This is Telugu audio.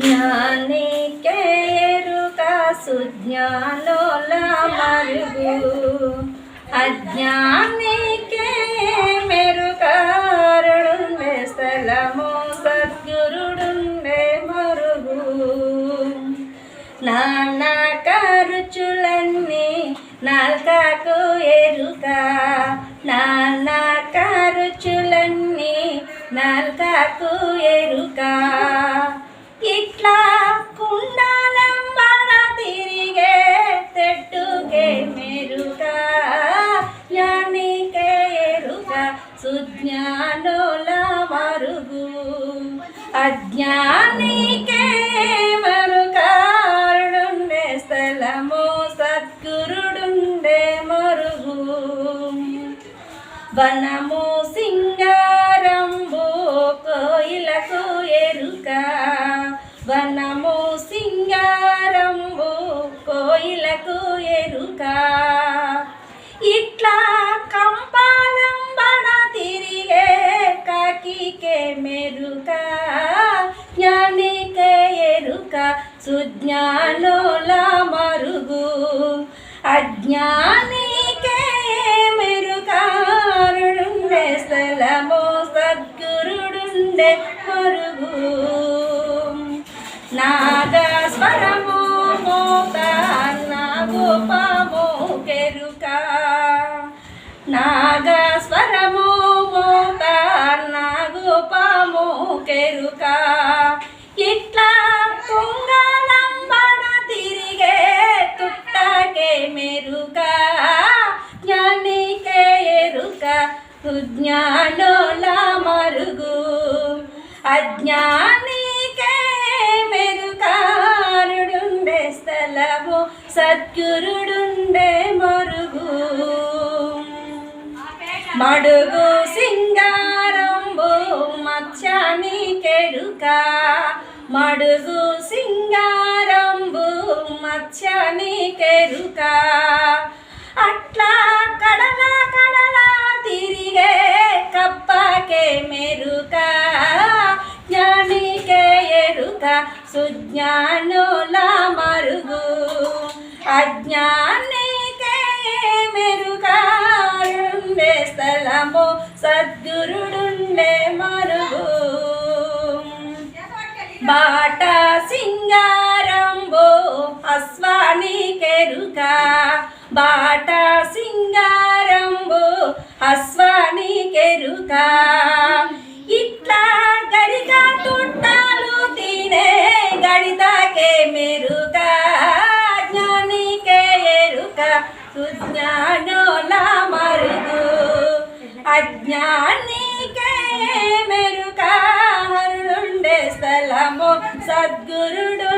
జ్ఞానికే ఎరుక సుజ్ఞానోల మరుగు. అజ్ఞానికే మెరుకారుడుండే స్థలము సద్గురుడుండే మరుగు. నానా ఖర్చులన్నీ నాల్కకు ఎరుక. నానా ఖర్చులన్నీ నాల్కకు ఎరుక. ఇట్లా కుండాలంబడ తిరిగే తెట్టుకే మెరుక యానికే ఎరుక సుజ్ఞానుల మరుగు. అజ్ఞానికే మరుకారుడుండే స్థలము సద్గురుడుండే మరుగు. వనము వనమో సింగారము కోయిలకు ఎరుక. ఇట్లా కంపాలంబన తిరిగే కాకికే మెరుక. జ్ఞానికే ఎరుక సుజ్ఞానుల మరుగు. అజ్ఞాని రూపము కెరుక? నాగస్వరము మోత నాగోపము కెరుక? ఇట్లా తుంగలంబడ తిరిగే తుట్టకే మెరుక? జ్ఞానికే ఎరుక సుజ్ఞానుల మరుగు? అజ్ఞాని సద్గురుడుండే మరుగు. మడుగు సింగారంబు మత్స్యాని కెరుక. మడుగు సింగారంబు మత్స్యాని కెరుక. అట్లా కడల కడల తిరిగే కప్పకే మెరుక. జ్ఞానికే ఎరుక సుజ్ఞానుల మరుగు. అజ్ఞానికే మెరుకారుండే స్థలము సద్గురుడుండే మరుగు. బాట సింగారంబో అస్వాని కెరుక. బాట సింగారంబో అస్వాని కెరుకా. ఎరుక సుజ్ఞానుల మరుగు. అజ్ఞానికే మెరుకారుండే స్థలము సద్గురుడు